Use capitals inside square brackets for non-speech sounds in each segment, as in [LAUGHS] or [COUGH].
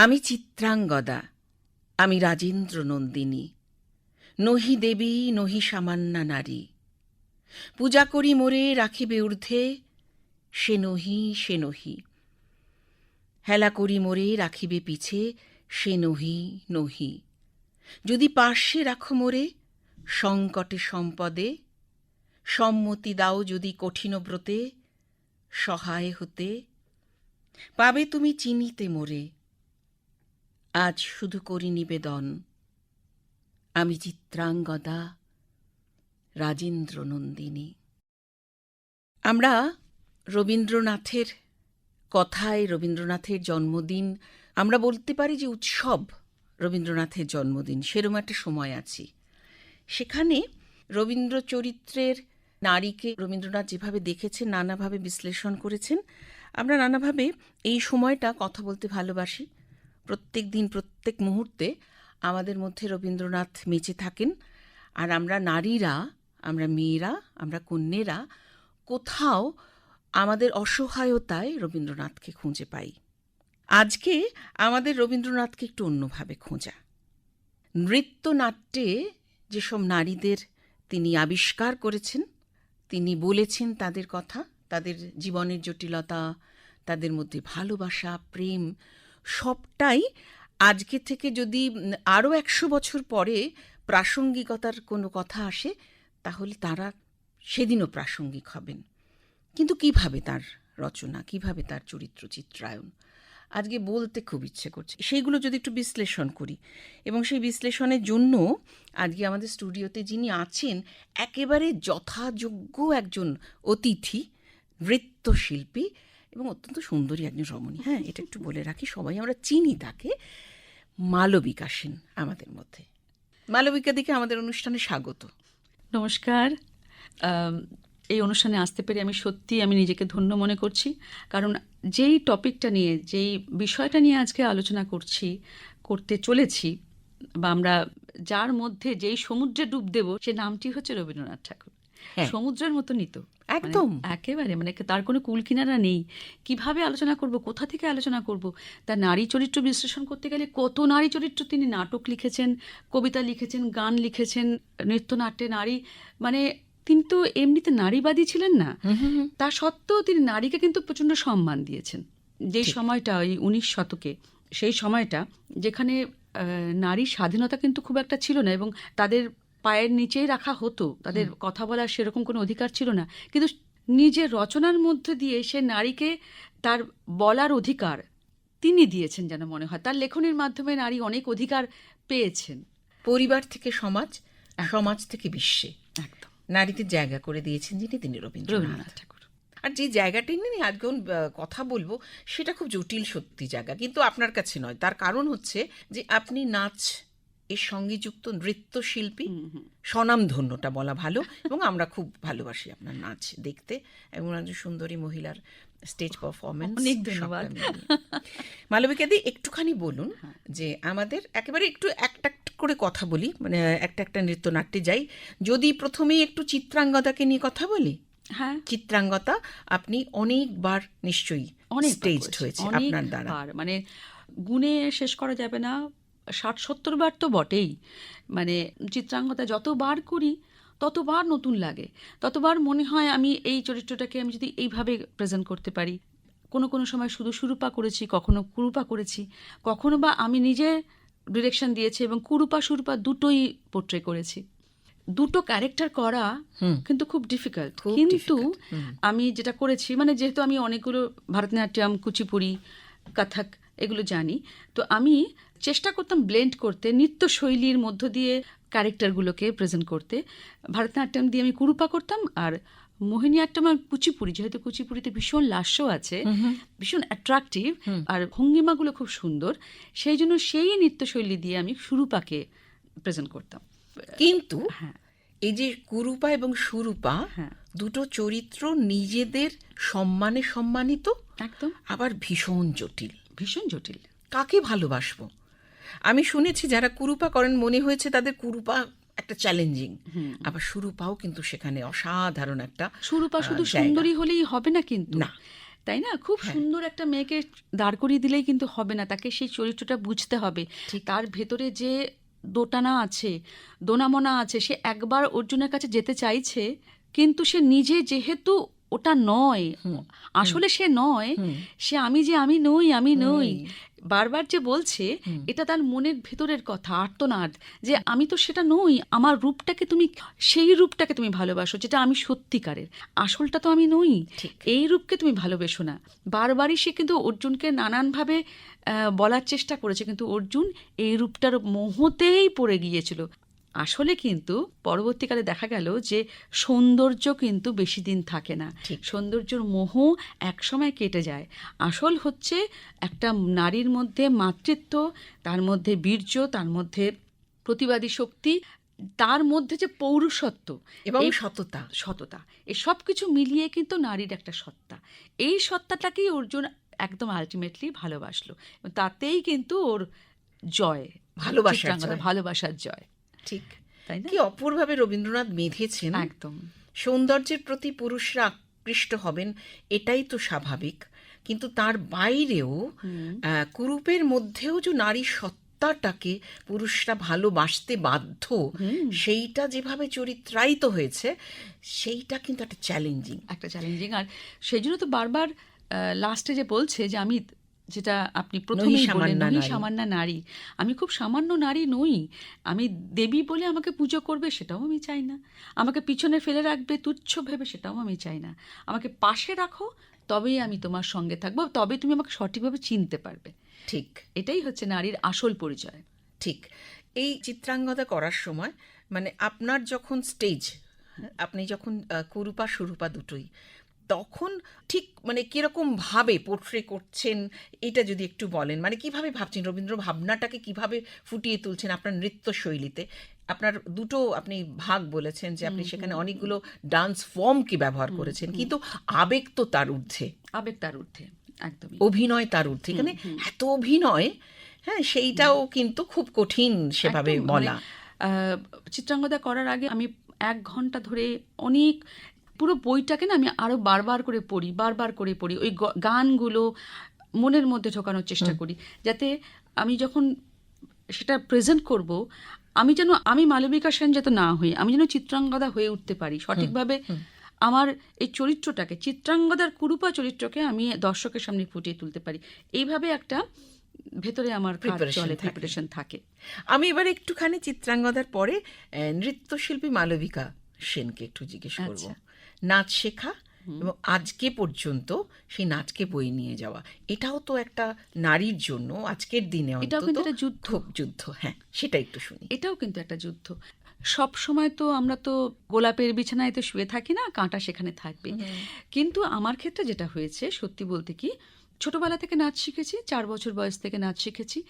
আমি চিত্রাঙ্গদা, আমি রাজেন্দ্র নন্দিনী নহি দেবী, নহি সামান্যা নারী। পূজা করি মোরে, রাখিবে ঊর্ধ্বে, সে নহি সে নহি। হেলা করি মোরে, রাখিবে পিছে, সে নহি নহি। যদি পার্শ্বে রাখো মোরে, সংকটে সম্পদে, সম্মতি দাও যদি কঠিন ব্রতে, সহায় হতে। পাবে তুমি চিনিতে মোরে আজ শুধু করি নিবেদন। আমি চিত্রাঙ্গদা রাজেন্দ্র নন্দিনী আমরা রবীন্দ্রনাথের কথায় রবীন্দ্রনাথের জন্মদিন, আমরা বলতে পারি যে উৎসব রবীন্দ্রনাথের জন্মদিন সেরম একটা সময় আছি। সেখানে রবীন্দ্র চরিত্রের নারীকে রবীন্দ্রনাথ যেভাবে দেখেছেন, নানাভাবে বিশ্লেষণ করেছেন, আমরা নানাভাবে এই সময়টা কথা বলতে ভালোবাসি। প্রত্যেক দিন, প্রত্যেক মুহূর্তে আমাদের মধ্যে রবীন্দ্রনাথ বেঁচে থাকেন। আর আমরা নারীরা, আমরা মেয়েরা, আমরা কন্যেরা কোথাও আমাদের অসহায়তায় রবীন্দ্রনাথকে খুঁজে পাই। আজকে আমাদের রবীন্দ্রনাথকে একটু অন্যভাবে খোঁজা। নৃত্যনাট্যে যেসব নারীদের তিনি আবিষ্কার করেছেন, তিনি বলেছেন তাদের কথা, তাদের জীবনের জটিলতা, তাদের মধ্যে ভালোবাসা, প্রেম সবটাই আজকে থেকে যদি আরও একশো বছর পরে প্রাসঙ্গিকতার কোনো কথা আসে, তাহলে তারা সেদিনও প্রাসঙ্গিক হবেন। কিন্তু কীভাবে তার রচনা, কীভাবে তার চরিত্র চিত্রায়ন? আজকে বলতে খুব ইচ্ছে করছে। সেইগুলো যদি একটু বিশ্লেষণ করি। এবং সেই বিশ্লেষণের জন্য আজকে আমাদের স্টুডিওতে যিনি আছেন, একেবারে যথাযোগ্য একজন অতিথি, নৃত্যশিল্পী এবং অত্যন্ত সুন্দরী একজন রমণী। হ্যাঁ এটা একটু বলে রাখি সবাই আমরা চিনি তাকে মালবিকা সেন আমাদের মধ্যে। মালবিকা দিকে আমাদের অনুষ্ঠানে স্বাগত। নমস্কার। এই অনুষ্ঠানে আসতে পেরে আমি সত্যি আমি নিজেকে ধন্য মনে করছি কারণ যেই টপিকটা নিয়ে যেই বিষয়টা নিয়ে আজকে আলোচনা করছি করতে চলেছি বা আমরা যার মধ্যে যেই সমুদ্রে ডুব দেব সে নামটি হচ্ছে রবীন্দ্রনাথ ঠাকুর। হ্যাঁ। সমুদ্রের মতো নিত। একদম। মানে একেবারে মানে তার কোনো কুল কিনারা নেই। কীভাবে আলোচনা করব? কোথা থেকে আলোচনা করব? তার নারী চরিত্র বিশ্লেষণ করতে গেলে কত নারী চরিত্র তিনি নাটক লিখেছেন কবিতা লিখেছেন গান লিখেছেন নৃত্যনাট্যে নারী মানে তিনি তো এমনিতে নারীবাদী ছিলেন না। তা সত্ত্বেও তিনি নারীকে কিন্তু প্রচণ্ড সম্মান দিয়েছেন। যেই ঠিক। সময়টা ওই উনিশ শতকে সেই সময়টা যেখানে নারী স্বাধীনতা কিন্তু খুব একটা ছিল না এবং তাদের পায়ের নিচেই রাখা হতো। তাদের কথা বলার সেরকম কোনো অধিকার ছিল না। কিন্তু নিজের রচনার মধ্যে দিয়ে সে নারীকে তার বলার অধিকার তিনি দিয়েছেন যেন মনে হয়। তার লেখনীর মাধ্যমে নারী অনেক অধিকার পেয়েছেন। পরিবার থেকে সমাজ সমাজ থেকে বিশ্বে। একদম। নারীদের জায়গা করে দিয়েছেন যিনি তিনি রবীন্দ্রনাথ। রবীন্দ্রনাথ ঠাকুর। আর যে জায়গাটি নিয়ে আজকে কথা বলব সেটা খুব জটিল সত্যি জায়গা। কিন্তু আপনার কাছে নয়। তার কারণ হচ্ছে যে আপনি নাচ এর সঙ্গে যুক্ত নৃত্যশিল্পী। স্বনামধন্যটা বলা ভালো এবং আমরা খুব ভালোবাসি আপনার নাচ দেখতে এবং একজন সুন্দরী মহিলার স্টেজ পারফরমেন্স অনেক ধন্যবাদ। মালবিকাদি একটুখানি বলুন হ্যাঁ। যে আমাদের একেবারে একটু একটা একটা করে কথা বলি মানে একটা একটা নৃত্যনাট্যে যাই। যদি প্রথমেই একটু চিত্রাঙ্গদাকে নিয়ে কথা বলি? হ্যাঁ। চিত্রাঙ্গতা আপনি অনেকবার নিশ্চয়ই অনেক স্টেজড হয়েছে আপনার দ্বারা। মানে গুণে শেষ করা যাবে না ষাট সত্তর বার তো বটেই। মানে চিত্রাঙ্গতা যতবার করি ততবার নতুন লাগে। ততবার মনে হয় আমি এই চরিত্রটাকে আমি যদি এইভাবে প্রেজেন্ট করতে পারি। কোনো কোনো সময় শুধু সুরূপা করেছি কখনো কুরূপা করেছি কখনো বা আমি নিজে ডিরেকশন দিয়েছি এবং কুরূপা সুরূপা দুটোই পোট্রে করেছি। দুটো ক্যারেক্টার করা। কিন্তু খুব ডিফিকাল্ট কিন্তু আমি যেটা করেছি মানে যেহেতু আমি অনেকগুলো ভারতনাট্যম কুচিপুড়ি কথক এগুলো জানি তো আমি চেষ্টা করতাম ব্লেন্ড করতে নৃত্যশৈলীর মধ্য দিয়ে ক্যারেক্টারগুলোকে প্রেজেন্ট করতে। ভারতনাট্যম দিয়ে আমি কুরুপা করতাম আর মোহিনী মোহিনীয়াট্টম আর কুচিপুড়ি যেহেতু কুচিপুড়িতে ভীষণ লাস্য আছে ভীষণ অ্যাট্রাকটিভ আর ভঙ্গিমাগুলো খুব সুন্দর সেই জন্য সেই নৃত্যশৈলী দিয়ে আমি সুরূপাকে প্রেজেন্ট করতাম। কিন্তু হ্যাঁ। এই যে কুরুপা এবং সুরূপা হ্যাঁ। দুটো চরিত্র নিজেদের সম্মানে সম্মানিত একদম। আবার ভীষণ জটিল। ভীষণ জটিল। কাকে ভালোবাসবো? আমি শুনেছি যারা কুরুপা করেন মনে হয়েছে তাদের কুরুপা একটা চ্যালেঞ্জিং আবার সুরূপাও কিন্তু সেখানে অসাধারণ একটা সুরূপা শুধু সুন্দরী হলেই হবে না কিন্তু। না। তাই না? খুব হ্যাঁ। সুন্দর একটা মেয়েকে দাঁড় করিয়ে দিলেই কিন্তু হবে না তাকে সেই চরিত্রটা বুঝতে হবে। তার ভেতরে যে দোটানা আছে দোনামনা আছে সে একবার অর্জুনের কাছে যেতে চাইছে কিন্তু সে নিজে যেহেতু ওটা নয়। আসলে সে নয়। সে আমি যে আমি নই আমি নই। বারবার যে বলছে এটা তার মনের ভেতরের কথা আর্তনাদ যে আমি তো সেটা নই আমার রূপটাকে তুমি সেই রূপটাকে তুমি ভালোবাসো যেটা আমি সত্যিকারের। আসলটা তো আমি নই। এই রূপকে তুমি ভালোবেসো না। বারবারই সে কিন্তু অর্জুনকে নানানভাবে বলার চেষ্টা করেছে কিন্তু অর্জুন এই রূপটার মোহতেই পড়ে গিয়েছিল। আসলে কিন্তু পরবর্তীকালে দেখা গেল যে সৌন্দর্য কিন্তু বেশি দিন থাকে না। সৌন্দর্যর মোহ একসময় কেটে যায়। আসল হচ্ছে একটা নারীর মধ্যে মাতৃত্ব তার মধ্যে বীর্য তার মধ্যে প্রতিবাদী শক্তি তার মধ্যে যে পৌরুষত্ব এবং সততা। সততা। এই সব কিছু মিলিয়ে কিন্তু নারীর একটা সত্তা। এই সত্তাটাকেই অর্জুন একদম আলটিমেটলি ভালোবাসলো। তাতেই কিন্তু ওর জয় ভালোবাসার ভালোবাসার জয়। ঠিক কি অপূর্বভাবে রবীন্দ্রনাথ বেঁধেছেন। একদম। সৌন্দর্যের প্রতি পুরুষরা আকৃষ্ট হবেন এটাই তো স্বাভাবিক। কিন্তু তার বাইরেও কুরুপের মধ্যেও যে নারী সত্তাটাকে পুরুষরা ভালোবাসতে বাধ্য সেইটা যেভাবে চরিত্রায়িত হয়েছে সেইটা কিন্তু একটা চ্যালেঞ্জিং একটা চ্যালেঞ্জিং আর সেই জন্য তো বারবার লাস্টে যে বলছে যে আমি যেটা আপনি প্রথমেই বললেন সামান্যা সামান্য নারী। আমি খুব সামান্য নারী নই। আমি দেবী বলে আমাকে পুজো করবে সেটাও আমি চাই না। আমাকে পিছনে ফেলে রাখবে তুচ্ছ ভেবে সেটাও আমি চাই না। আমাকে পাশে রাখো তবেই আমি তোমার সঙ্গে থাকব তবে তুমি আমাকে সঠিকভাবে চিনতে পারবে। ঠিক। এটাই হচ্ছে নারীর আসল পরিচয়। ঠিক। এই চিত্রাঙ্গদা করার সময় মানে আপনার যখন স্টেজ আপনি যখন কুরুপা সুরূপা দুটোই তখন ঠিক মানে কীরকম ভাবে পোর্ট্রে করছেন এটা যদি একটু বলেন? মানে কীভাবে ভাবছেন? রবীন্দ্র ভাবনাটাকে কীভাবে ফুটিয়ে তুলছেন আপনার নৃত্য শৈলীতে আপনার দুটো আপনি ভাগ বলেছেন যে আপনি সেখানে অনেকগুলো ডান্স ফর্মকে ব্যবহার করেছেন। কিন্তু আবেগ তো তার ঊর্ধ্বে। আবেগ তার ঊর্ধ্বে একদম অভিনয় তার ঊর্ধ্বে। এখানে এত অভিনয় হ্যাঁ সেইটাও কিন্তু খুব কঠিন সেভাবে মানে, বলা। আহ, চিত্রাঙ্গদা করার আগে আমি এক ঘণ্টা ধরে অনেক পুরো বইটাকে না আমি আরও বারবার করে পড়ি বারবার করে পড়ি। ওই গানগুলো মনের মধ্যে ঢোকানোর চেষ্টা করি যাতে আমি যখন সেটা প্রেজেন্ট করব আমি যেন আমি মালবিকা সেন যাতে না হই আমি যেন চিত্রাঙ্গদা হয়ে উঠতে পারি। সঠিকভাবে আমার এই চরিত্রটাকে চিত্রাঙ্গদার কুরুপা চরিত্রকে আমি দর্শকের সামনে ফুটিয়ে তুলতে পারি। এইভাবে একটা ভেতরে আমার চলে। প্রিপারেশন থাকে। আমি এবার একটুখানি চিত্রাঙ্গদার পরে নৃত্যশিল্পী মালবিকা সেনকে একটু জিজ্ঞেস করব। আচ্ছা। নাচ শেখা এবং আজকে পর্যন্ত সেই নাচকে বই নিয়ে যাওয়া। এটাও তো একটা নারীর জন্য আজকের দিনে এটাও কিন্তু একটা যুদ্ধ। যুদ্ধ হ্যাঁ সেটা একটু শুনি। এটাও কিন্তু একটা যুদ্ধ। সব সময় তো আমরা তো গোলাপের বিছানায় তো শুয়ে থাকি না কাঁটা সেখানে থাকবে। কিন্তু আমার ক্ষেত্রে যেটা হয়েছে সত্যি বলতে কি ছোটবেলা থেকে নাচ শিখেছি চার বছর বয়স থেকে নাচ শিখেছি।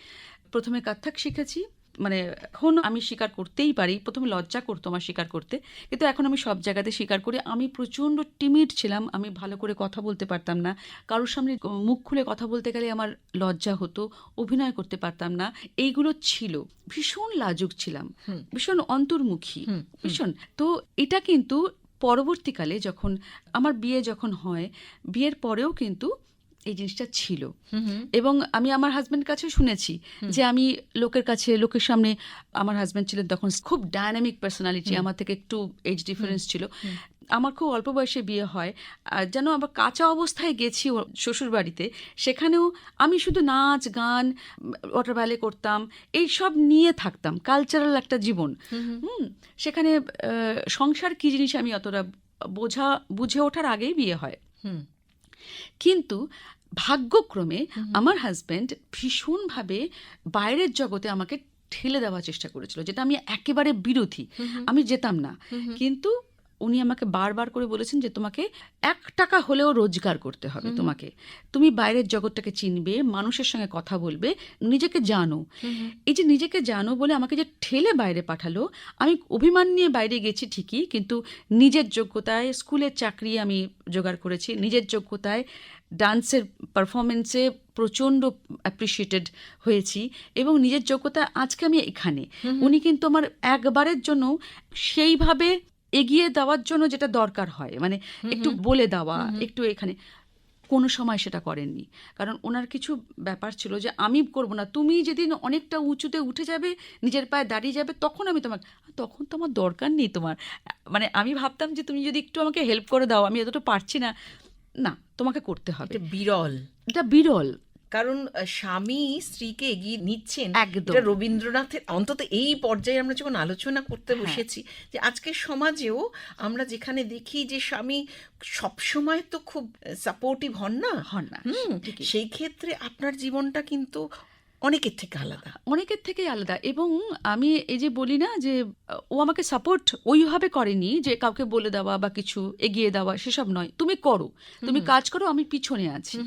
প্রথমে কত্থক শিখেছি মানে এখন আমি স্বীকার করতেই পারি প্রথমে লজ্জা করতো আমার স্বীকার করতে কিন্তু এখন আমি সব জায়গাতে স্বীকার করি। আমি প্রচণ্ড টিমিড ছিলাম আমি ভালো করে কথা বলতে পারতাম না। কারোর সামনে মুখ খুলে কথা বলতে গেলে আমার লজ্জা হতো অভিনয় করতে পারতাম না এইগুলো ছিল। ভীষণ লাজুক ছিলাম ভীষণ অন্তর্মুখী ভীষণ। তো এটা কিন্তু পরবর্তীকালে যখন আমার বিয়ে যখন হয় বিয়ের পরেও কিন্তু এই জিনিসটা ছিল। এবং আমি আমার হাজব্যান্ড কাছে শুনেছি যে আমি লোকের কাছে লোকের সামনে আমার হাজব্যান্ড ছিলেন তখন খুব ডায়নামিক পার্সোনালিটি আমার থেকে একটু এজ ডিফারেন্স ছিল। আমার খুব অল্প বয়সে বিয়ে হয়। আর যেন আবার কাঁচা অবস্থায় গেছি শ্বশুর বাড়িতে সেখানেও আমি শুধু নাচ গান ওয়াটার ব্যালে করতাম এই সব নিয়ে থাকতাম কালচারাল একটা জীবন। হুম সেখানে সংসার কি জিনিস আমি অতটা বোঝা বুঝে ওঠার আগেই বিয়ে হয়। হুম। কিন্তু ভাগ্যক্রমে আমার হাজব্যান্ড ভীষণভাবে বাইরের জগতে আমাকে ঠেলে দেওয়ার চেষ্টা করেছিল যেটা আমি একেবারে বিরোধী। আমি যেতাম না। কিন্তু উনি আমাকে বারবার করে বলেছেন যে তোমাকে এক টাকা হলেও রোজগার করতে হবে তোমাকে। তুমি বাইরের জগৎটাকে চিনবে মানুষের সঙ্গে কথা বলবে নিজেকে জানো। এই যে নিজেকে জানো বলে আমাকে যে ঠেলে বাইরে পাঠালো আমি অভিমান নিয়ে বাইরে গেছি ঠিকই কিন্তু নিজের যোগ্যতায় স্কুলের চাকরি আমি জোগাড় করেছি নিজের যোগ্যতায় ডান্সের পারফরমেন্সে প্রচণ্ড অ্যাপ্রিসিয়েটেড হয়েছি এবং নিজের যোগ্যতা আজকে আমি এখানে। উনি কিন্তু আমার একবারের জন্য সেইভাবে এগিয়ে দেওয়ার জন্য যেটা দরকার হয় মানে একটু বলে দেওয়া একটু এখানে কোনো সময় সেটা করেননি। কারণ ওনার কিছু ব্যাপার ছিল যে আমি করব না তুমি যেদিন অনেকটা উঁচুতে উঠে যাবে নিজের পায়ে দাঁড়িয়ে যাবে তখন আমি তোমাকে তখন তো আমার দরকার নেই তোমার। মানে আমি ভাবতাম যে তুমি যদি একটু আমাকে হেল্প করে দাও আমি এতটা পারছি না। না তোমাকে করতে হবে। এটা বিরল। এটা বিরল। কারণ স্বামী স্ত্রীকে এগিয়ে নিচ্ছেন একদম। এটা রবীন্দ্রনাথের অন্তত এই পর্যায়ে আমরা যখন আলোচনা করতে হ্যাঁ। বসেছি যে আজকের সমাজেও আমরা যেখানে দেখি যে স্বামী সবসময় তো খুব সাপোর্টিভ হন না হন না। সেই ক্ষেত্রে আপনার জীবনটা কিন্তু অনেকের থেকে আলাদা। অনেকের থেকে আলাদা। এবং আমি এই যে বলি না যে ও আমাকে সাপোর্ট ওইভাবে করেনি যে কাউকে বলে দেওয়া বা কিছু এগিয়ে দেওয়া সেসব নয়। তুমি করো। তুমি কাজ করো আমি পিছনে আছি।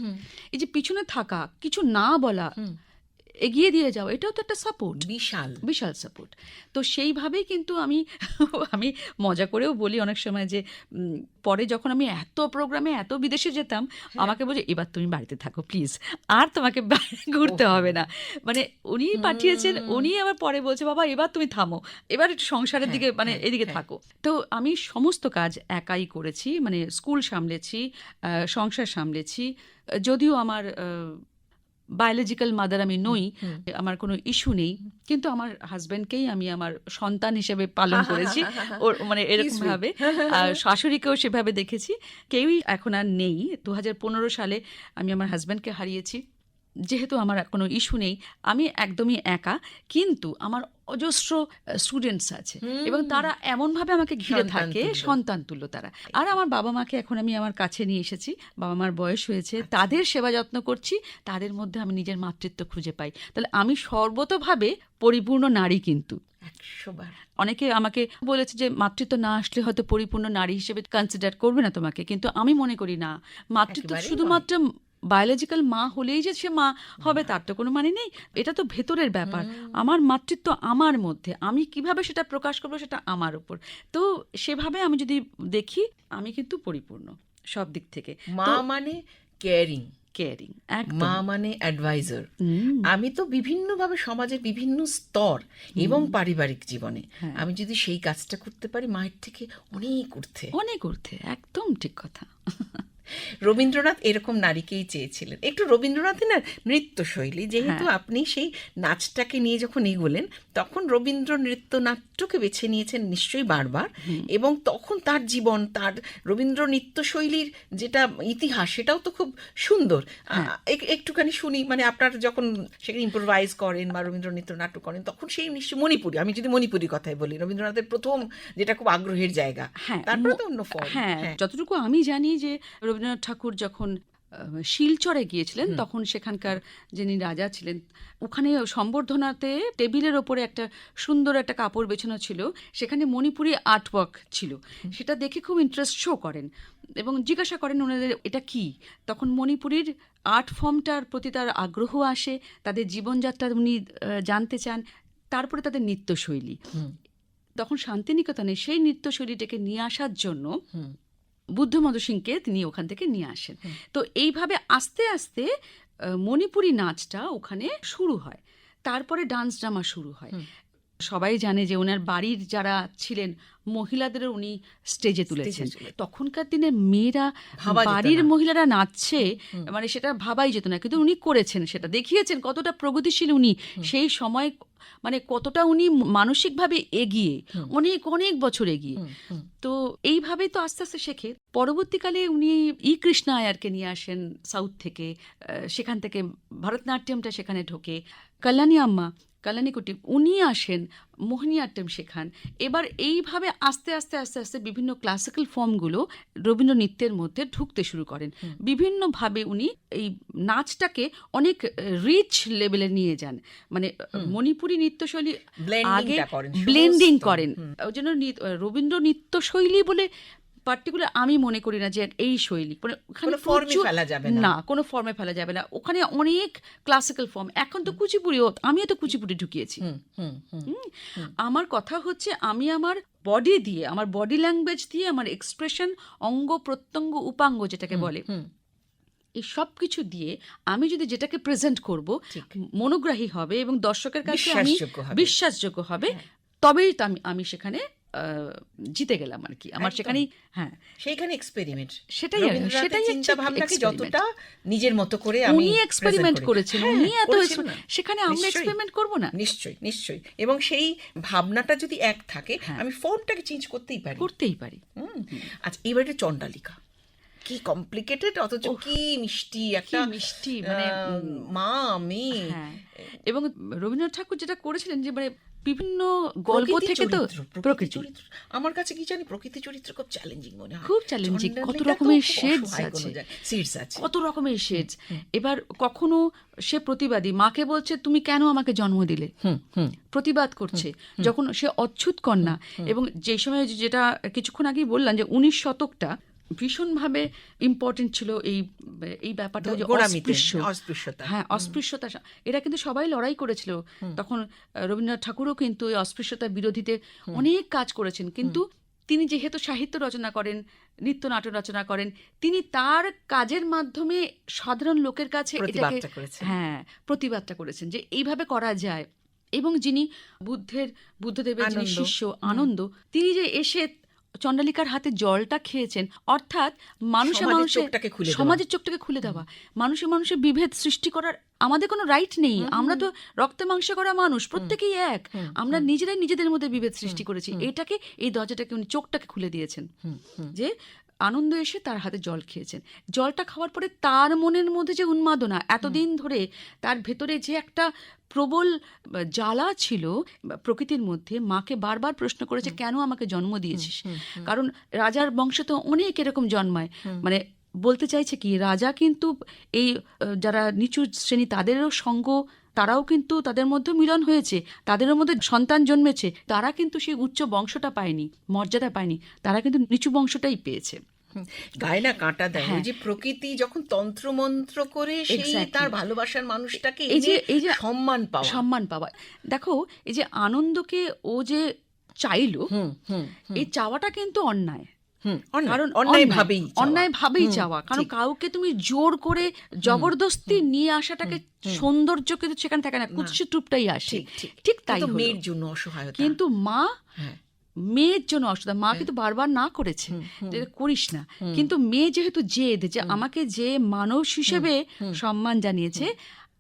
এই যে পিছনে থাকা কিছু না বলা। এগিয়ে দিয়ে যাও এটাও তো একটা সাপোর্ট বিশাল। বিশাল সাপোর্ট তো সেইভাবেই কিন্তু আমি আমি মজা করেও বলি অনেক সময় যে পরে যখন আমি এত প্রোগ্রামে এত বিদেশে যেতাম আমাকে বলে এবার তুমি বাড়িতে থাকো প্লিজ আর তোমাকে ঘুরতে হবে না। মানে উনি পাঠিয়েছেন উনি আবার পরে বলছে বাবা এবার তুমি থামো। এবার একটু সংসারের দিকে মানে হ্যাঁ, এদিকে হ্যাঁ। থাকো। তো আমি সমস্ত কাজ একাই করেছি মানে স্কুল সামলেছি সংসার সামলেছি। যদিও আমার বায়োলজিক্যাল মাদার আমি নই আমার কোনো ইস্যু নেই। কিন্তু আমার হাজব্যান্ডকেই আমি আমার সন্তান হিসেবে পালন [LAUGHS] করেছি। ওর মানে এরকম ভাবে। [LAUGHS] শাশুড়িকেও সেভাবে দেখেছি। কেউই এখন আর নেই। দু হাজার পনেরো সালে আমি আমার হাজব্যান্ডকে হারিয়েছি। যেহেতু আমার কোনো ইস্যু নেই আমি একদমই একা কিন্তু আমার অজস্র স্টুডেন্টস আছে এবং তারা এমনভাবে আমাকে ঘিরে থাকে সন্তান তুল্য তারা। আর আমার বাবা মাকে এখন আমি আমার কাছে নিয়ে এসেছি বাবা মার বয়স হয়েছে তাদের সেবা যত্ন করছি তাদের মধ্যে আমি নিজের মাতৃত্ব খুঁজে পাই। তাহলে আমি সর্বতভাবে পরিপূর্ণ নারী কিন্তু। অনেকে আমাকে বলেছে যে মাতৃত্ব না আসলে হয়তো পরিপূর্ণ নারী হিসেবে কনসিডার করবে না তোমাকে। কিন্তু আমি মনে করি না। মাতৃত্ব শুধুমাত্র বায়োলজিক্যাল মা হলেই যে সে মা হবে তার তো কোনো মানে নেই। এটা তো ভেতরের ব্যাপার। আমার মাতৃত্ব আমার মধ্যে। আমি কীভাবে সেটা প্রকাশ করব সেটা আমার উপর। তো সেভাবে আমি যদি দেখি আমি কিন্তু পরিপূর্ণ সব দিক থেকে। মা মানে কেয়ারিং কেয়ারিং মা মানে অ্যাডভাইজার আমি তো বিভিন্নভাবে সমাজের বিভিন্ন স্তর এবং পারিবারিক জীবনে। হ্যাঁ। আমি যদি সেই কাজটা করতে পারি মায়ের থেকে অনেক ঊর্ধ্বে। অনেক ঊর্ধ্বে একদম ঠিক কথা। রবীন্দ্রনাথ এরকম নারীকেই চেয়েছিলেন একটু রবীন্দ্রনাথের না নৃত্যশৈলী যেহেতু হ্যাঁ। আপনি সেই নাচটাকে নিয়ে যখন এগোলেন তখন রবীন্দ্র নৃত্যনাট্যকে বেছে নিয়েছেন নিশ্চয়ই বারবার এবং তখন তার জীবন তার রবীন্দ্র নৃত্যশৈলীর যেটা ইতিহাস সেটাও তো খুব সুন্দর হ্যাঁ। একটুখানি শুনি মানে আপনার যখন সেখানে ইম্প্রোভাইজ করেন বা রবীন্দ্র নৃত্যনাট্য করেন তখন সেই নিশ্চয় মণিপুরি আমি যদি মণিপুরি কথাই বলি রবীন্দ্রনাথের প্রথম যেটা খুব আগ্রহের জায়গা হ্যাঁ তারপরে তো অন্য ফর্ম হ্যাঁ যতটুকু আমি জানি যে রবীন্দ্রনাথ ঠাকুর যখন শিলচরে গিয়েছিলেন তখন সেখানকার যিনি রাজা ছিলেন ওখানে সম্বর্ধনাতে টেবিলের ওপরে একটা সুন্দর একটা কাপড় বেছানো ছিল সেখানে মণিপুরি আর্টওয়ার্ক ছিল। সেটা দেখে খুব ইন্টারেস্ট শো করেন এবং জিজ্ঞাসা করেন ওনাদের এটা কি? তখন মণিপুরীর আর্ট ফর্মটার প্রতি তার আগ্রহ আসে তাদের জীবনযাত্রা উনি জানতে চান তারপরে তাদের নৃত্যশৈলী। তখন শান্তিনিকেতনে সেই নৃত্যশৈলীটাকে নিয়ে আসার জন্য। বুদ্ধমধু সিংকে তিনি ওখান থেকে নিয়ে আসেন। তো এইভাবে আস্তে আস্তে মণিপুরি নাচটা ওখানে শুরু হয়। তারপরে ডান্স ড্রামা শুরু হয়। সবাই জানে যে ওনার বাড়ির যারা ছিলেন মহিলাদের উনি স্টেজে তুলেছেন। তখনকার দিনে মেয়েরা বাড়ির মহিলারা নাচছে মানে সেটা ভাবাই যেত না কিন্তু উনি করেছেন সেটা দেখিয়েছেন কতটা প্রগতিশীল উনি। সেই সময় মানে কতটা উনি মানসিকভাবে এগিয়ে অনেক অনেক বছর এগিয়ে। তো এইভাবেই তো আস্তে আস্তে শেখে। পরবর্তীকালে উনি ই কৃষ্ণা আয়ারকে নিয়ে আসেন সাউথ থেকে সেখান থেকে ভারতনাট্যমটা সেখানে ঢোকে। কল্যাণী আম্মা কল্যাণীকুটি উনি আসেন মোহিনীআট্যম শেখান। এবার এইভাবে আস্তে আস্তে আস্তে আস্তে বিভিন্ন ক্লাসিক্যাল ফর্মগুলো রবীন্দ্র নৃত্যের মধ্যে ঢুকতে শুরু করেন। বিভিন্নভাবে উনি এই নাচটাকে অনেক রিচ লেভেলে নিয়ে যান। মানে মণিপুরি নৃত্যশৈলী আগে ব্লেন্ডিং করেন। ওই জন্য রবীন্দ্র নৃত্যশৈলী বলে পার্টিকুলার আমি মনে করি না যে এই শৈলী মানে ওখানে ফর্মে ফেলা যাবে না। কোনো ফর্মে ফেলা যাবে না ওখানে অনেক ক্লাসিক্যাল ফর্ম এখন তো কুচিপুড়িও আমিও তো কুচিপুড়ি ঢুকিয়েছি। আমার কথা হচ্ছে আমি আমার বডি দিয়ে আমার বডি ল্যাঙ্গুয়েজ দিয়ে আমার এক্সপ্রেশন অঙ্গ প্রত্যঙ্গ উপাঙ্গ যেটাকে বলে। এই সব কিছু দিয়ে আমি যদি যেটাকে প্রেজেন্ট করব মনোগ্রাহী হবে এবং দর্শকের কাছে আমি বিশ্বাসযোগ্য হবে। তবেই তো আমি আমি সেখানে জিতে গেলাম আর কি। আমার সেখানেই হ্যাঁ। সেইখানে এক্সপেরিমেন্ট সেটাই সেটাই চিন্তা ভাবনাকে যতটা নিজের মতো করে আমি উনি এক্সপেরিমেন্ট করি। করেছেন হ্যাঁ, উনি এত? সেখানে আমরা এক্সপেরিমেন্ট করব না? নিশ্চয়ই নিশ্চয়ই। এবং সেই ভাবনাটা যদি এক থাকে হ্যাঁ। আমি ফোনটাকে চেঞ্জ করতেই পারি। করতেই পারি। আচ্ছা এবারে চণ্ডালিকা। কি কমপ্লিকেটেড অথচ কি মিষ্টি একটা মিষ্টি, মানে, মা মেয়ে। হ্যাঁ। এবং রবীন্দ্রনাথ ঠাকুর যেটা করেছিলেন যে মানে বিভিন্ন গল্প থেকে তো প্রকৃতি চরিত্র। আমার কাছে কি জানি প্রকৃতি চরিত্র খুব চ্যালেঞ্জিং মনে হয়। খুব চ্যালেঞ্জিং কত রকমের shades আছে। shades আছে। কত রকমের শেডস এবার কখনো সে প্রতিবাদী মাকে বলছে তুমি কেন আমাকে জন্ম দিলে? হুম হুম। প্রতিবাদ করছে। যখন সে অচ্ছুত কন্যা এবং যে সময় যেটা কিছুক্ষণ আগেই বললাম যে উনিশ শতকটা ভীষণভাবে ইম্পর্টেন্ট ছিল এই এই ব্যাপারটা যে অস্পৃশ্য। অস্পৃশ্যতা। হ্যাঁ অস্পৃশ্যতা এরা কিন্তু সবাই লড়াই করেছিল। তখন রবীন্দ্রনাথ ঠাকুরও কিন্তু এই অস্পৃশ্যতার বিরোধীতে অনেক কাজ করেছেন। কিন্তু তিনি যেহেতু সাহিত্য রচনা করেন নৃত্য নাটক রচনা করেন তিনি তার কাজের মাধ্যমে সাধারণ লোকের কাছে এটাকে হ্যাঁ প্রতিবাদটা করেছেন যে এইভাবে করা যায়। এবং যিনি বুদ্ধের বুদ্ধদেবের যিনি শিষ্য আনন্দ তিনি যে এসে চণ্ডালিকার হাতে জলটা খেয়েছেন অর্থাৎ মানুষে মানুষের মানুষে। সমাজের চোখটাকে খুলে দেওয়া। মানুষে মানুষে বিভেদ সৃষ্টি করার আমাদের কোনো রাইট নেই। আমরা তো রক্তে মাংসে করা মানুষ প্রত্যেকেই এক। আমরা নিজেরাই নিজেদের মধ্যে বিভেদ সৃষ্টি করেছি। এটাকে এই দরজাটাকে উনি চোখটাকে খুলে দিয়েছেন। যে আনন্দ এসে তার হাতে জল খেয়েছেন। জলটা খাওয়ার পরে তার মনের মধ্যে যে উন্মাদনা এতদিন ধরে তার ভেতরে যে একটা প্রবল জ্বালা ছিল প্রকৃতির মধ্যে মাকে বারবার প্রশ্ন করেছে কেন আমাকে জন্ম দিয়েছিস? কারণ রাজার বংশে তো অনেক এরকম জন্মায়। মানে বলতে চাইছে কি রাজা কিন্তু এই যারা নিচু শ্রেণি তাদেরও সঙ্গ তারাও কিন্তু তাদের মধ্যে মিলন হয়েছে তাদেরও মধ্যে সন্তান জন্মেছে তারা কিন্তু সেই উচ্চ বংশটা পায়নি মর্যাদা পায়নি তারা কিন্তু নিচু বংশটাই পেয়েছে। গায়ে না কাঁটা দেয়। ওই হ্যাঁ। যে প্রকৃতি যখন তন্ত্র মন্ত্র করে সেই তার ভালোবাসার মানুষটাকে এই যে এই যে সম্মান পাওয়া। সম্মান পাওয়া। দেখো এই যে আনন্দকে ও যে চাইলো এই চাওয়াটা কিন্তু অন্যায়। কারণ অন্যায় ভাবেই অন্যায় ভাবেই চাওয়া। কারণ কাউকে তুমি জোর করে জবরদস্তি নিয়ে আসাটাকে সৌন্দর্য কিন্তু সেখানে থাকে না কুৎসিত রূপটাই আসে। ঠিক তাই মেয়ের জন্য অসহায় কিন্তু মা হ্যাঁ। মেয়ের জন্য অসুবিধা। মা কিন্তু বারবার না করেছে। করিস না। কিন্তু মেয়ে যেহেতু জেদ যে আমাকে যে মানুষ হিসেবে সম্মান জানিয়েছে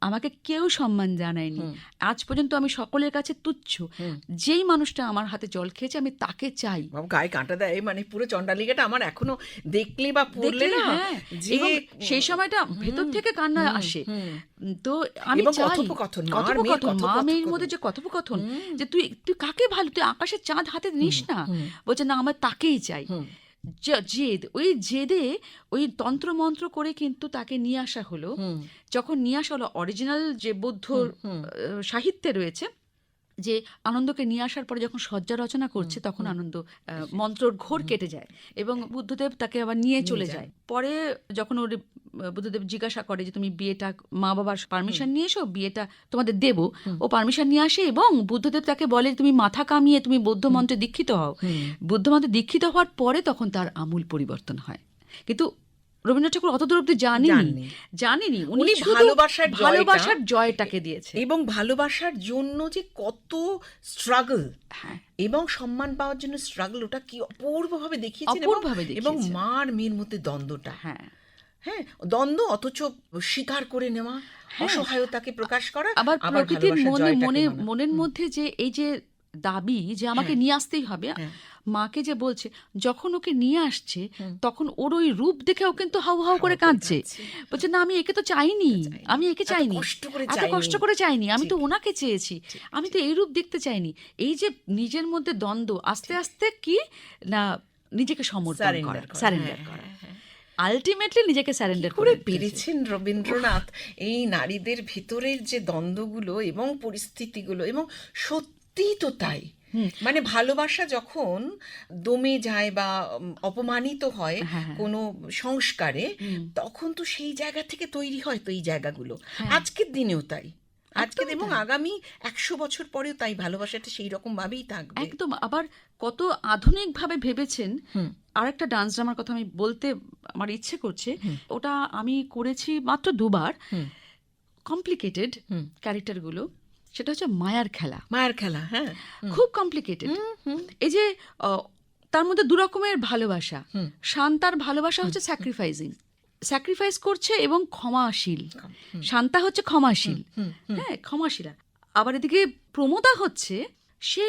আমাকে কেউ সম্মান জানায়নি। আজ পর্যন্ত আমি সকলের কাছে তুচ্ছ। যেই মানুষটা আমার হাতে জল খেয়েছে আমি তাকে চাই। গায়ে কাঁটা দেয় মানে পুরো চণ্ডালিকাটা আমার এখনও দেখলে বা পড়লে না? হ্যাঁ, সেই সময়টা ভেতর থেকে কান্না আসে। তো আমি চাই। কথোপকথন, মা মেয়ের মধ্যে যে কথোপকথন যে তুই তুই কাকে ভালো তুই আকাশের চাঁদ হাতে নিস না? বলছে না আমার তাকেই চাই। জেদ ওই জেদে ওই তন্ত্রমন্ত্র করে কিন্তু তাকে নিয়ে আসা হলো। যখন নিয়ে আসা হলো অরিজিনাল যে বৌদ্ধ সাহিত্যে রয়েছে যে আনন্দকে নিয়ে আসার পরে যখন শয্যা রচনা করছে তখন আনন্দ মন্ত্রর ঘোর কেটে যায় এবং বুদ্ধদেব তাকে আবার নিয়ে চলে যায়। পরে যখন ওর বুদ্ধদেব জিজ্ঞাসা করে যে তুমি বিয়েটা মা বাবার পারমিশন নিয়ে এসো বিয়েটা তোমাদের দেব। ও পারমিশন নিয়ে আসে এবং বুদ্ধদেব তাকে বলে তুমি মাথা কামিয়ে তুমি বৌদ্ধ মন্ত্রে দীক্ষিত হও। বুদ্ধ মন্ত্রে দীক্ষিত হওয়ার পরে তখন তার আমূল পরিবর্তন হয়। কিন্তু রবীন্দ্রনাথ ঠাকুর অত দূর অব্দি জানেনি? জানেনি। উনি ভালোবাসার ভালোবাসার জয়টাকে দিয়েছে। এবং ভালোবাসার জন্য যে কত স্ট্রাগল হ্যাঁ। এবং সম্মান পাওয়ার জন্য স্ট্রাগল ওটা কি অপূর্বভাবে দেখিয়েছেন এবং- অপূর্বভাবে এবং মার মেয়ের মধ্যে দ্বন্দ্বটা। হ্যাঁ। হ্যাঁ দ্বন্দ্ব অথচ স্বীকার করে নেওয়া অসহায়তাকে প্রকাশ করা হ্যাঁ। আবার প্রকৃতির মনে মনে মনের মধ্যে যে এই যে দাবি যে আমাকে নিয়ে আসতেই হবে। মাকে যে বলছে যখন ওকে নিয়ে আসছে তখন ওর ওই রূপ দেখে ও কিন্তু হাউ হাউ করে কাঁদছে। বলছে না আমি একে তো চাইনি। আমি একে চাইনি। এত কষ্ট করে চাইনি। আমি তো ওনাকে চেয়েছি। আমি তো এই রূপ দেখতে চাইনি। এই যে নিজের মধ্যে দ্বন্দ্ব আস্তে আস্তে কি না নিজেকে Surrender করা সারেন্ডার হ্যাঁ, করা। হ্যাঁ, আলটিমেটলি নিজেকে স্যারেন্ডার করে করে পেরেছেন রবীন্দ্রনাথ? এই নারীদের ভিতরের যে দ্বন্দ্বগুলো এবং পরিস্থিতিগুলো এবং সত্যি তো তাই। মানে ভালোবাসা যখন দমে যায় বা অপমানিত হয় হ্যাঁ, হ্যাঁ। কোনো সংস্কারে তখন তো সেই জায়গা থেকে তৈরি হয় তো এই জায়গাগুলো। আজকের দিনেও তাই। আজকের এবং আগামী একশো বছর পরেও তাই ভালোবাসাটা সেই রকম ভাবেই থাকবে। একদম। আবার কত আধুনিকভাবে ভেবেছেন আর একটা ডান্স ড্রামার কথা আমি বলতে আমার ইচ্ছে করছে ওটা আমি করেছি মাত্র দুবার। কমপ্লিকেটেড ক্যারেক্টারগুলো। সেটা হচ্ছে মায়ার খেলা। মায়ার খেলা হ্যাঁ। খুব কমপ্লিকেটেড এই যে তার মধ্যে দু রকমের ভালোবাসা। শান্তার ভালোবাসা হচ্ছে স্যাক্রিফাইসিং স্যাক্রিফাইস করছে এবং ক্ষমাশীল। শান্তা হচ্ছে ক্ষমাশীল। হ্যাঁ ক্ষমাশীলা। আবার এদিকে প্রমোদা হচ্ছে সে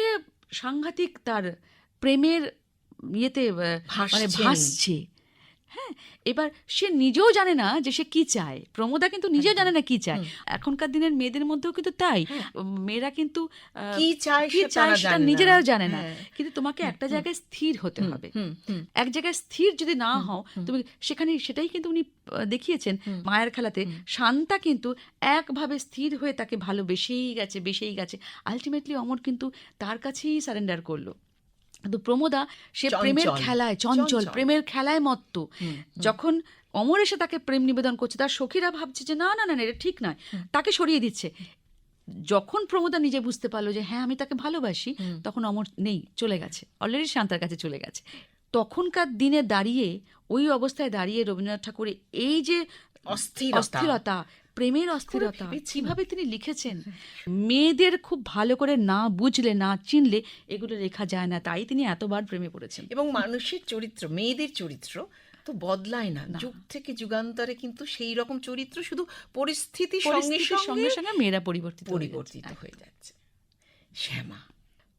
সাংঘাতিক তার প্রেমের ইয়েতে মানে ভাসছে। হ্যাঁ এবার সে নিজেও জানে না যে সে কি চায়। প্রমোদা কিন্তু নিজেও জানে না কি চায়। এখনকার দিনের মেয়েদের মধ্যেও কিন্তু তাই। মেয়েরা কিন্তু কি চায় কি চায় সেটা নিজেরাও জানে না। হ্যাঁ। কিন্তু তোমাকে একটা জায়গায় স্থির হতে হবে। এক জায়গায় স্থির যদি না হও তুমি সেখানে সেটাই কিন্তু উনি দেখিয়েছেন মায়ের খেলাতে। শান্তা কিন্তু একভাবে স্থির হয়ে তাকে ভালো ভালোবেসেই গেছে বেসেই গেছে। আলটিমেটলি অমর কিন্তু তার কাছেই সারেন্ডার করল। কিন্তু প্রমোদা সে প্রেমের খেলায় চঞ্চল। প্রেমের খেলায় মত্ত। যখন অমর এসে তাকে প্রেম নিবেদন করছে তার সখীরা ভাবছে যে না না না না, এটা ঠিক নয়। তাকে সরিয়ে দিচ্ছে। যখন প্রমোদা নিজে বুঝতে পারল যে হ্যাঁ আমি তাকে ভালোবাসি তখন অমর নেই চলে গেছে। অলরেডি শান্তার কাছে চলে গেছে। তখনকার দিনে দাঁড়িয়ে ওই অবস্থায় দাঁড়িয়ে রবীন্দ্রনাথ ঠাকুর এই যে অস্থিরতা। প্রেমের অস্থিরতা কীভাবে তিনি লিখেছেন? মেয়েদের খুব ভালো করে না বুঝলে না চিনলে এগুলো লেখা যায় না তাই তিনি এতবার প্রেমে পড়েছেন। এবং মানুষের চরিত্র মেয়েদের চরিত্র তো বদলায় না। যুগ থেকে যুগান্তরে কিন্তু সেই রকম চরিত্র শুধু পরিস্থিতির সঙ্গে সঙ্গে সঙ্গে সঙ্গে মেয়েরা পরিবর্তিত পরিবর্তিত হয়ে যাচ্ছে। শ্যামা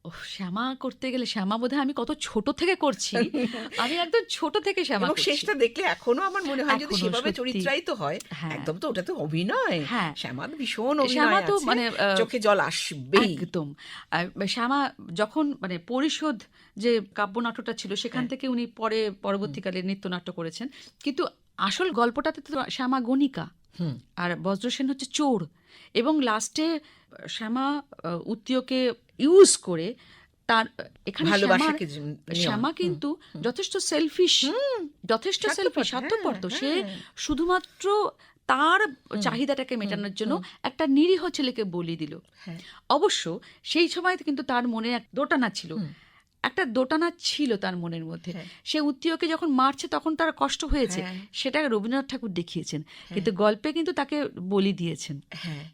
ও শ্যামা করতে গেলে শ্যামা বোধহয় আমি কত ছোট থেকে করছি। [LAUGHS] আমি একদম ছোট থেকে শ্যামা করছি। শেষটা দেখলে এখনও আমার মনে হয় যদি সেভাবে চরিত্রায়িত হয় হ্যাঁ। একদম তো ওটা তো অভিনয়। হ্যাঁ। শ্যামা ভীষণ শ্যামা তো মানে, চোখে জল আসবেই। একদম। শ্যামা যখন মানে পরিশোধ যে কাব্যনাট্যটা ছিল সেখান হ্যাঁ। থেকে উনি পরে পরবর্তীকালে নৃত্যনাট্য করেছেন। কিন্তু আসল গল্পটাতে তো শ্যামা গণিকা। আর বজ্রসেন হচ্ছে চোর। এবং লাস্টে শ্যামা উত্তীয়কে ইউজ করে তার এখানে। শ্যামা কিন্তু যথেষ্ট সেলফিশ যথেষ্ট সেলফিশ স্বার্থপর তো। হ্যাঁ, সে। শুধুমাত্র তার চাহিদাটাকে মেটানোর জন্য একটা নিরীহ ছেলেকে বলি দিল। হ্যাঁ। অবশ্য সেই সময় কিন্তু তার মনে এক দোটানা ছিল। একটা দোটানা ছিল তার মনের মধ্যে। হ্যাঁ। সে উত্তীয়কে যখন মারছে তখন তার কষ্ট হয়েছে। হ্যাঁ। সেটা রবীন্দ্রনাথ ঠাকুর দেখিয়েছেন। কিন্তু গল্পে কিন্তু তাকে বলি দিয়েছেন। হ্যাঁ।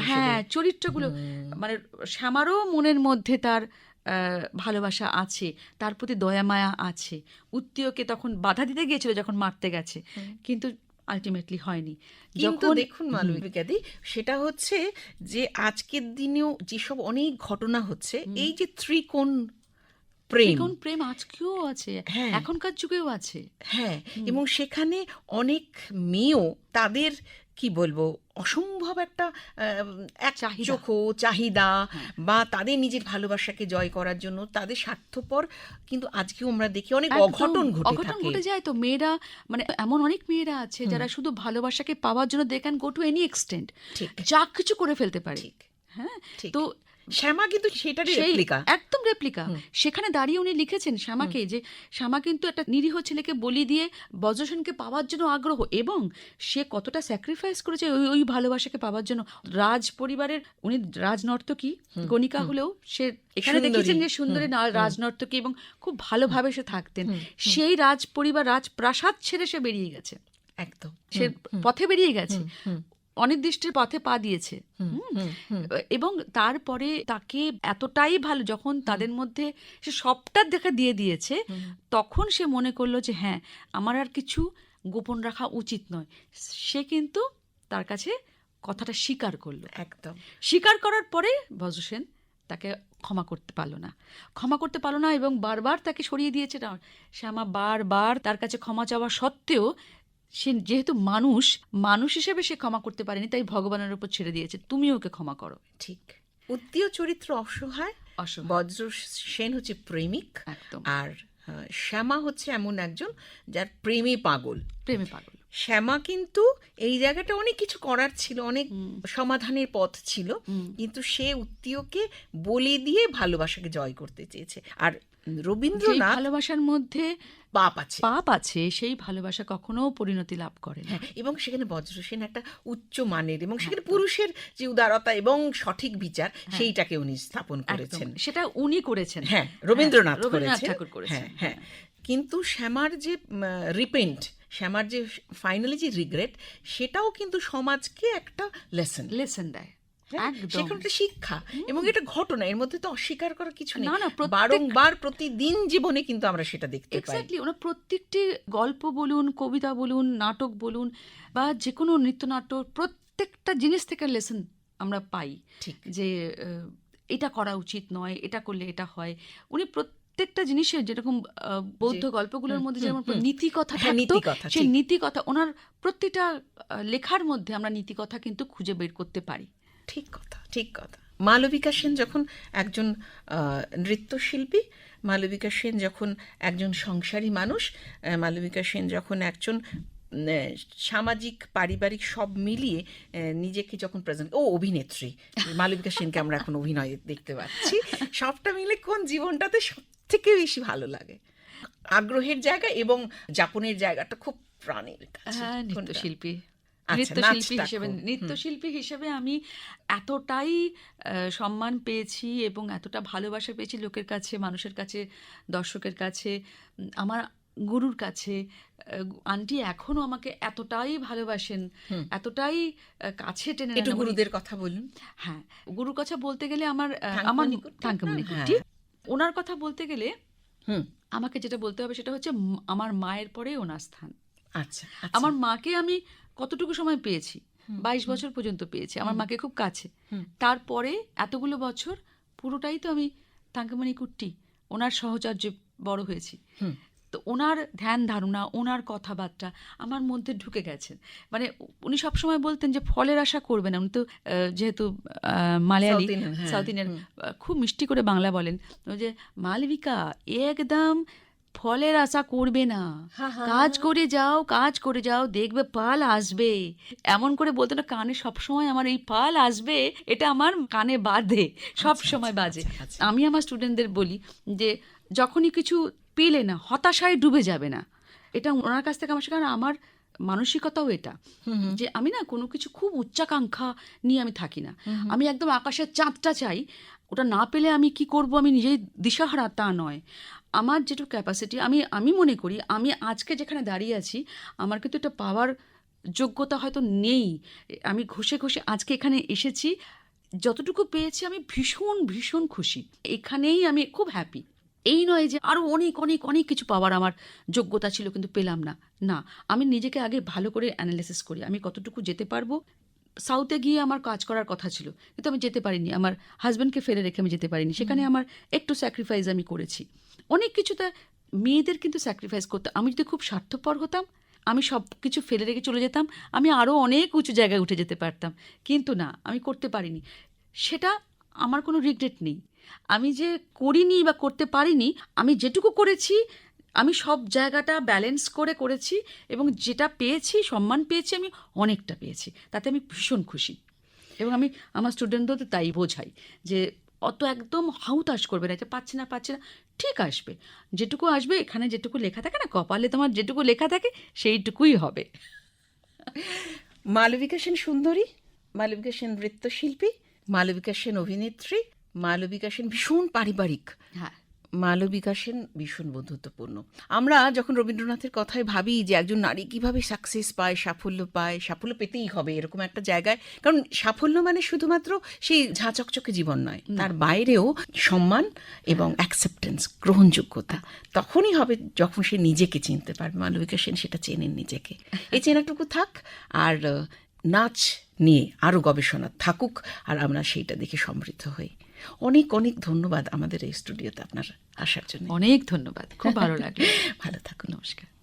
হ্যাঁ চরিত্রগুলো মানে শ্যামারও মনের মধ্যে তার আহ, ভালোবাসা আছে তার প্রতি দয়া মায়া আছে। উত্তীয়কে তখন বাধা দিতে গিয়েছিল যখন মারতে গেছে। কিন্তু আলটিমেটলি হয়নি। কিন্তু দেখুন মালবিকাদি সেটা হচ্ছে যে আজকের দিনেও যেসব অনেক ঘটনা হচ্ছে এই যে ত্রিকোণ প্রেম প্রেম আজকেও আছে হ্যাঁ। এখনকার যুগেও আছে। হ্যাঁ এবং সেখানে অনেক মেয়েও তাদের কি বলব অসম্ভব একটা এক চাহিদা। চোখো চাহিদা হ্যাঁ। বা তাদের নিজের ভালোবাসাকে জয় করার জন্য তাদের স্বার্থপর কিন্তু আজকেও আমরা দেখি অনেক অঘটন ঘটে অঘটন ঘটে যায় তো। মেয়েরা মানে এমন অনেক মেয়েরা আছে যারা শুধু ভালোবাসাকে পাওয়ার জন্য they can go to any extent যা কিছু করে ফেলতে পারে। হ্যাঁ? তো শ্যামা কিন্তু সেটারই রেপ্লিকা একদম রেপ্লিকা সেখানে দাঁড়িয়ে উনি লিখেছেন শ্যামাকে যে শ্যামা কিন্তু একটা নিরীহ ছেলেকে বলি দিয়ে বজ্রসেনকে পাওয়ার জন্য আগ্রহ এবং সে কতটা স্যাক্রিফাইস করেছে ওই ওই ভালোবাসাকে পাওয়ার জন্য। রাজ পরিবারের উনি রাজনর্তকী গণিকা হলেও সে এখানে দেখেছেন যে সুন্দরী রাজনর্তকী এবং খুব ভালোভাবে সে থাকতেন। সেই রাজ পরিবার রাজপ্রাসাদ ছেড়ে সে বেরিয়ে গেছে। একদম। সে পথে বেরিয়ে গেছে। অনির্দিষ্টের পথে পা দিয়েছে। এবং তারপরে তাকে এতটাই ভালো যখন তাদের মধ্যে সে সবটা দেখা দিয়ে দিয়েছে তখন সে মনে করল যে হ্যাঁ আমার আর কিছু গোপন রাখা উচিত নয়। সে কিন্তু তার কাছে কথাটা স্বীকার করল। একদম। স্বীকার করার পরে বজ্রসেন তাকে ক্ষমা করতে পারল না। ক্ষমা করতে পারল না এবং বারবার তাকে সরিয়ে দিয়েছে। না শ্যামা বারবার তার কাছে ক্ষমা চাওয়া সত্ত্বেও সে যেহেতু মানুষ মানুষ হিসেবে সে ক্ষমা করতে পারেনি তাই ভগবানের উপর ছেড়ে দিয়েছে। তুমি ওকে ক্ষমা করো। ঠিক। উত্তীয় চরিত্র অসহায় বজ্র সেন হচ্ছে প্রেমিক। একদম। আর শ্যামা হচ্ছে এমন একজন যার প্রেমে পাগল। প্রেমে পাগল। শ্যামা কিন্তু এই জায়গাটা অনেক কিছু করার ছিল অনেক সমাধানের পথ ছিল। কিন্তু সে উত্তীয়কে বলি দিয়ে ভালোবাসাকে জয় করতে চেয়েছে। আর রবীন্দ্রনাথ ভালোবাসার মধ্যে পাপ আছে। পাপ আছে সেই ভালোবাসা কখনো পরিণতি লাভ করে না। হ্যাঁ এবং সেখানে বজ্রসেন একটা উচ্চ মানের এবং সেখানে পুরুষের যে উদারতা এবং সঠিক বিচার সেইটাকে উনি স্থাপন করেছেন। সেটা উনি করেছেন। হ্যাঁ রবীন্দ্রনাথ রবীন্দ্রনাথ করেছেন। ঠাকুর করেছেন। হ্যাঁ হ্যাঁ। কিন্তু শ্যামার যে রিপেন্ট শ্যামার যে ফাইনালি যে রিগ্রেট সেটাও কিন্তু সমাজকে একটা লেসন লেসন দেয়। সেখানে একটা শিক্ষা এবং এটা ঘটনা এর মধ্যে তো অস্বীকার করার কিছু নেই। না, বারংবার প্রতিদিন জীবনে কিন্তু আমরা সেটা দেখতে পাই। এক্স্যাক্টলি প্রত্যেকটি গল্প বলুন কবিতা বলুন নাটক বলুন বা যে কোনো নৃত্যনাট্য প্রত্যেকটা জিনিস থেকে লেসন আমরা পাই ঠিক। যে এটা করা উচিত নয় এটা করলে এটা হয়। উনি প্রত্যেকটা জিনিসের যেরকম বৌদ্ধ গল্পগুলোর মধ্যে যেমন। নীতি কথা হ্যাঁ, সেই নীতি কথা ওনার প্রত্যেকটা লেখার মধ্যে আমরা নীতি কথা কিন্তু খুঁজে বের করতে পারি। ঠিক কথা ঠিক কথা। মালবিকা সেন যখন একজন নৃত্যশিল্পী মালবিকা সেন যখন একজন সংসারী মানুষ মালবিকা সেন যখন একজন সামাজিক পারিবারিক সব মিলিয়ে নিজেকে যখন প্রেজেন্ট ও অভিনেত্রী মালবিকা সেনকে আমরা এখন অভিনয় দেখতে পাচ্ছি। সবটা মিলে কোন জীবনটাতে সব থেকে বেশি ভালো লাগে? আগ্রহের জায়গা এবং যাপনের জায়গাটা খুব প্রাণের কাছে। হ্যাঁ কোনটা? নৃত্যশিল্পী আচ্ছা, নৃত্যশিল্পী হিসেবে নৃত্যশিল্পী হিসেবে আমি এতটাই সম্মান পেয়েছি এবং এতটা ভালোবাসা পেয়েছি লোকের কাছে মানুষের কাছে দর্শকের কাছে আমার গুরুর কাছে। আন্টি এখনও আমাকে এতটাই ভালোবাসেন এতটাই কাছে টেনে একটু গুরুদের কথা বলুন। হ্যাঁ গুরুর কথা বলতে গেলে আমার আমার? থাঙ্কুমণি হ্যাঁ। ওনার কথা বলতে গেলে হুম। আমাকে যেটা বলতে হবে সেটা হচ্ছে আমার মায়ের পরে ওনার স্থান। আচ্ছা। আমার মাকে আমি কতটুকু সময় পেয়েছি? বাইশ বছর পর্যন্ত পেয়েছি। আমার মাকে খুব কাছে। তারপরে এতগুলো বছর পুরোটাই তো আমি তাঙ্কামণি কুট্টি ওনার সহচর্যে বড় হয়েছি। তো ওনার ধ্যান ধারণা ওনার কথাবার্তা আমার মধ্যে ঢুকে গেছে। মানে উনি সবসময় বলতেন যে ফলের আশা করবেন উনি তো যেহেতু মালয়ালি হ্যাঁ, সাউথ ইন্ডিয়ান খুব মিষ্টি করে বাংলা বলেন। যে মালবিকা একদম ফলের আশা করবে না। কাজ করে যাও কাজ করে যাও দেখবে পাল আসবে। এমন করে বলতো না কানে সবসময় আমার এই পাল আসবে এটা আমার কানে বাঁধে সব সময় বাজে। আচ্ছা, আচ্ছা। আমি আমার স্টুডেন্টদের বলি যে যখনই কিছু পেলে না হতাশায় ডুবে যাবে না। এটা ওনার কাছ থেকে আমার শেখা আর আমার মানসিকতাও এটা। যে আমি না কোনো কিছু খুব উচ্চাকাঙ্ক্ষা নিয়ে আমি থাকি না। আমি একদম আকাশের চাঁদটা চাই ওটা না পেলে আমি কি করব আমি নিজেই দিশাহারা তা নয়। আমার যেটুকু ক্যাপাসিটি আমি আমি মনে করি আমি আজকে যেখানে দাঁড়িয়ে আছি আমার কিন্তু এটা পাওয়ার যোগ্যতা হয়তো নেই। আমি ঘষে ঘষে আজকে এখানে এসেছি যতটুকু পেয়েছি আমি ভীষণ ভীষণ খুশি। এখানেই আমি খুব হ্যাপি এই নয় যে আরও অনেক অনেক অনেক কিছু পাওয়ার আমার যোগ্যতা ছিল কিন্তু পেলাম না। না আমি নিজেকে আগে ভালো করে অ্যানালিসিস করি। আমি কতটুকু যেতে পারব? সাউথে গিয়ে আমার কাজ করার কথা ছিল কিন্তু আমি যেতে পারিনি। আমার হাজব্যান্ডকে ফেলে রেখে আমি যেতে পারিনি। সেখানে আমার একটু স্যাক্রিফাইস আমি করেছি। অনেক কিছুতে মেয়েদের কিন্তু স্যাক্রিফাইস করতে আমি যদি খুব স্বার্থপর হতাম, আমি সব কিছু ফেলে রেখে চলে যেতাম, আমি আরও অনেক উঁচু জায়গায় উঠে যেতে পারতাম। কিন্তু না, আমি করতে পারিনি। সেটা আমার কোনো রিগ্রেট নেই। আমি যে করিনি বা করতে পারিনি, আমি যেটুকু করেছি, আমি সব জায়গাটা ব্যালেন্স করে করেছি এবং যেটা পেয়েছি, সম্মান পেয়েছি, আমি অনেকটা পেয়েছি। তাতে আমি ভীষণ খুশি। এবং আমি, আমার স্টুডেন্টদেরও তাই বোঝাই যে অত একদম হাউতাশ করবে না যে পাচ্ছে না পাচ্ছে না। ঠিক আসবে। যেটুকু আসবে এখানে যেটুকু লেখা থাকে না কপালে তোমার যেটুকু লেখা থাকে সেইটুকুই হবে। মালবিকা সেন সুন্দরী মালবিকা সেন নৃত্যশিল্পী মালবিকা সেন অভিনেত্রী মালবিকা সেন ভীষণ পারিবারিক। হ্যাঁ। মালবিকা সেন ভীষণ বন্ধুত্বপূর্ণ। আমরা যখন রবীন্দ্রনাথের কথায় ভাবি যে একজন নারী কীভাবে সাকসেস পায় সাফল্য পায় সাফল্য পেতেই হবে এরকম একটা জায়গায় কারণ সাফল্য মানে শুধুমাত্র সেই ঝাঁচকচকে জীবন নয় তার বাইরেও সম্মান এবং অ্যাকসেপ্টেন্স গ্রহণযোগ্যতা। তখনই হবে যখন সে নিজেকে চিনতে পারবে মালবিকা সেন সেটা চেনেন নিজেকে। এই চেনাটুকু থাক আর নাচ নিয়ে আরও গবেষণা থাকুক আর আমরা সেইটা দেখে সমৃদ্ধ হই। অনেক অনেক ধন্যবাদ আমাদের এই স্টুডিওতে আপনার আসার জন্য। অনেক ধন্যবাদ। খুব ভালো লাগল। ভালো থাকুন নমস্কার।